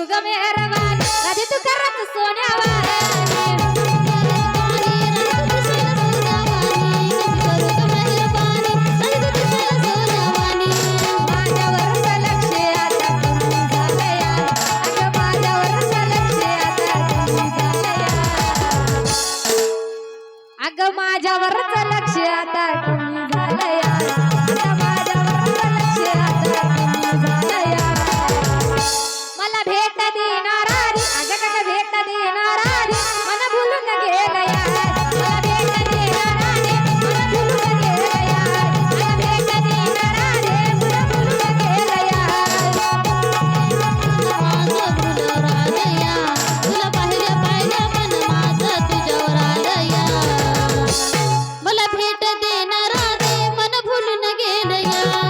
तुग मेहरबान. राजे माझ्यावरच लक्ष आता Yeah.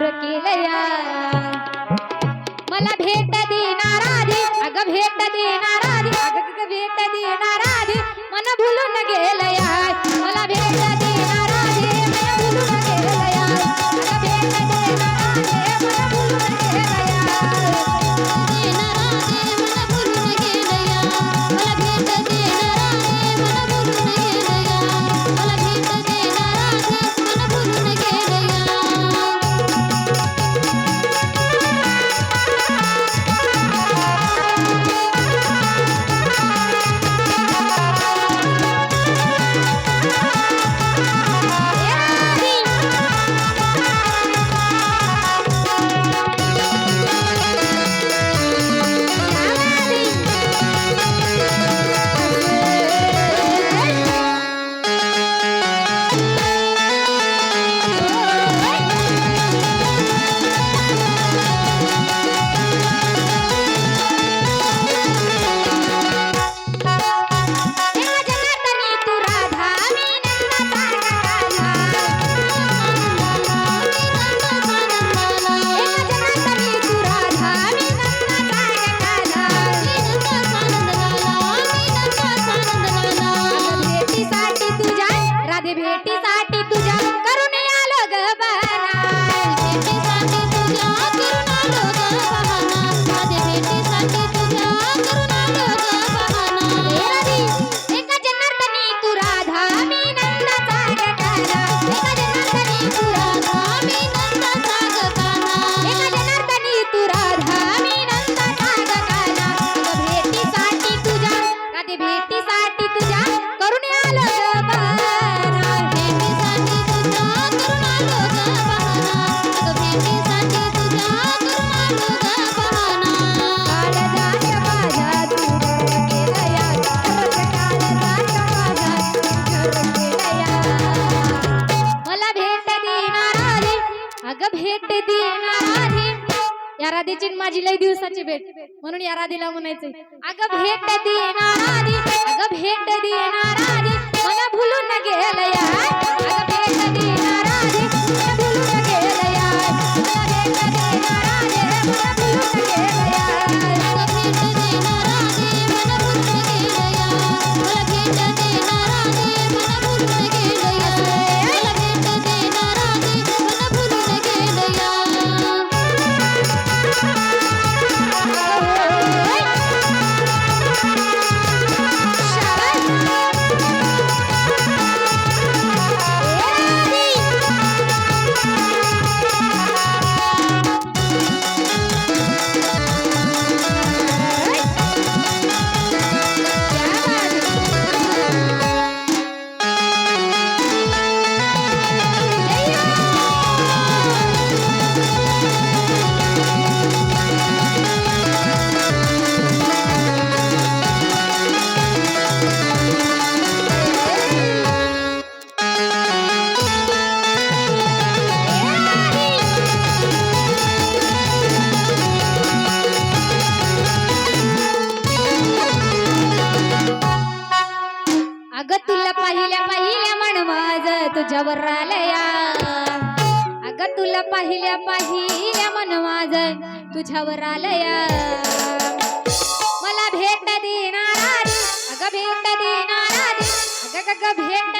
रकिलया मला भेट देणार आधी अग भेट देणार आधी अग भेट देणार आधी मन भुलून गेलया। love. नाराधीला म्हणायचंय अगं भेट देणार अगं भेट देणार तुझ्यावर आलया. अगं तुला पाहिल्या पाहिल्या मन माझ तुझ्यावर आलया. मला भेट देणार अगं भेट देणार अगं ग भेट